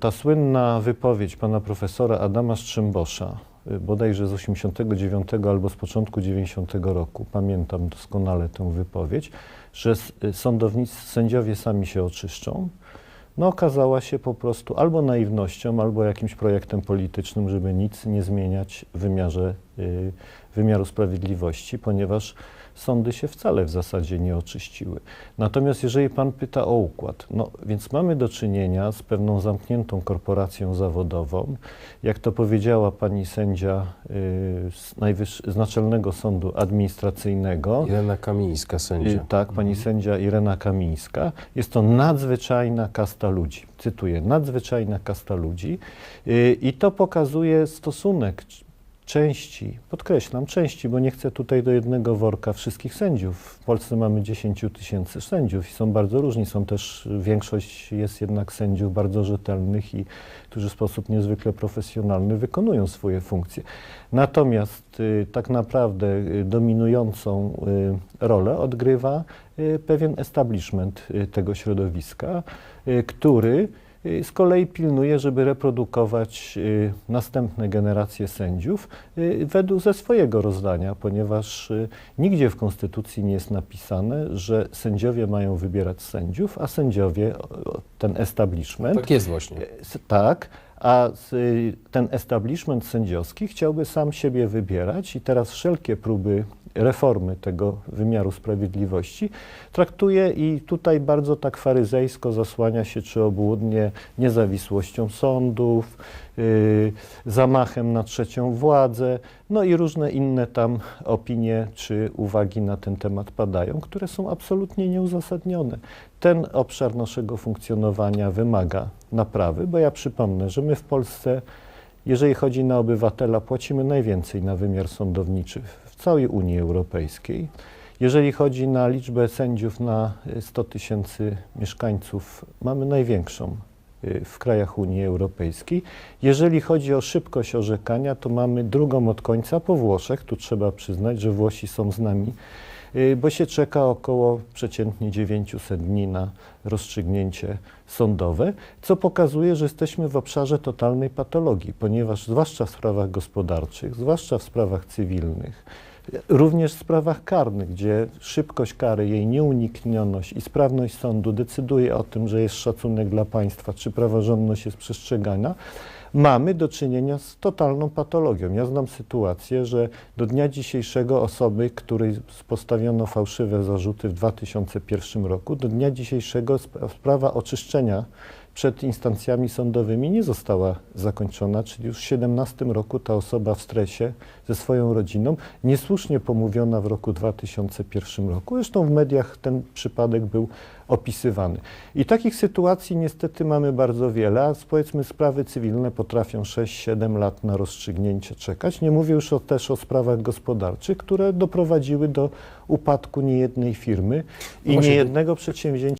Ta słynna wypowiedź pana profesora Adama Strzembosza, y, bodajże z 89 albo z początku 90 roku, pamiętam doskonale tę wypowiedź, że y, sądownicy, sędziowie sami się oczyszczą, no okazała się po prostu albo naiwnością, albo jakimś projektem politycznym, żeby nic nie zmieniać w wymiarze wymiaru sprawiedliwości, ponieważ sądy się wcale w zasadzie nie oczyściły. Natomiast jeżeli pan pyta o układ, no więc mamy do czynienia z pewną zamkniętą korporacją zawodową. Jak to powiedziała pani sędzia y, z, z Naczelnego Sądu Administracyjnego, Irena Kamińska, sędzia. Y, Tak, pani sędzia Irena Kamińska. Jest to nadzwyczajna kasta ludzi. Cytuję, nadzwyczajna kasta ludzi. Y, I to pokazuje stosunek części, podkreślam, części, bo nie chcę tutaj do jednego worka wszystkich sędziów. W Polsce mamy 10 tysięcy sędziów i są bardzo różni. Są też, większość jest jednak sędziów bardzo rzetelnych i którzy w sposób niezwykle profesjonalny wykonują swoje funkcje. Natomiast y, tak naprawdę y, dominującą y, rolę odgrywa y, pewien establishment y, tego środowiska, który z kolei pilnuje, żeby reprodukować y, następne generacje sędziów y, według ze swojego rozdania, ponieważ y, nigdzie w Konstytucji nie jest napisane, że sędziowie mają wybierać sędziów, a sędziowie, ten establishment, Tak jest właśnie. Tak, a y, ten establishment sędziowski chciałby sam siebie wybierać i teraz wszelkie próby reformy tego wymiaru sprawiedliwości traktuje i tutaj bardzo tak faryzejsko zasłania się czy obłudnie niezawisłością sądów, y, zamachem na trzecią władzę, no i różne inne tam opinie czy uwagi na ten temat padają, które są absolutnie nieuzasadnione. Ten obszar naszego funkcjonowania wymaga naprawy, bo ja przypomnę, że my w Polsce, jeżeli chodzi na obywatela, płacimy najwięcej na wymiar sądowniczy w całej Unii Europejskiej. Jeżeli chodzi na liczbę sędziów na y, 100 tysięcy mieszkańców, mamy największą y, w krajach Unii Europejskiej. Jeżeli chodzi o szybkość orzekania, to mamy drugą od końca po Włoszech. Tu trzeba przyznać, że Włosi są z nami, y, bo się czeka około przeciętnie 900 dni na rozstrzygnięcie sądowe, co pokazuje, że jesteśmy w obszarze totalnej patologii, ponieważ zwłaszcza w sprawach gospodarczych, zwłaszcza w sprawach cywilnych, Również w sprawach karnych, gdzie szybkość kary, jej nieuniknioność i sprawność sądu decyduje o tym, że jest szacunek dla państwa, czy praworządność jest przestrzegana, mamy do czynienia z totalną patologią. Ja znam sytuację, że do dnia dzisiejszego osoby, której postawiono fałszywe zarzuty w 2001 roku, do dnia dzisiejszego sp- sprawa oczyszczenia przed instancjami sądowymi nie została zakończona, czyli już w 2017 roku ta osoba w stresie ze swoją rodziną, niesłusznie pomówiona w roku 2001 roku. Zresztą w mediach ten przypadek był opisywany. I takich sytuacji niestety mamy bardzo wiele, a powiedzmy sprawy cywilne potrafią 6-7 lat na rozstrzygnięcie czekać. Nie mówię już o, też o sprawach gospodarczych, które doprowadziły do upadku niejednej firmy i Właśnie- niejednego przedsięwzięcia.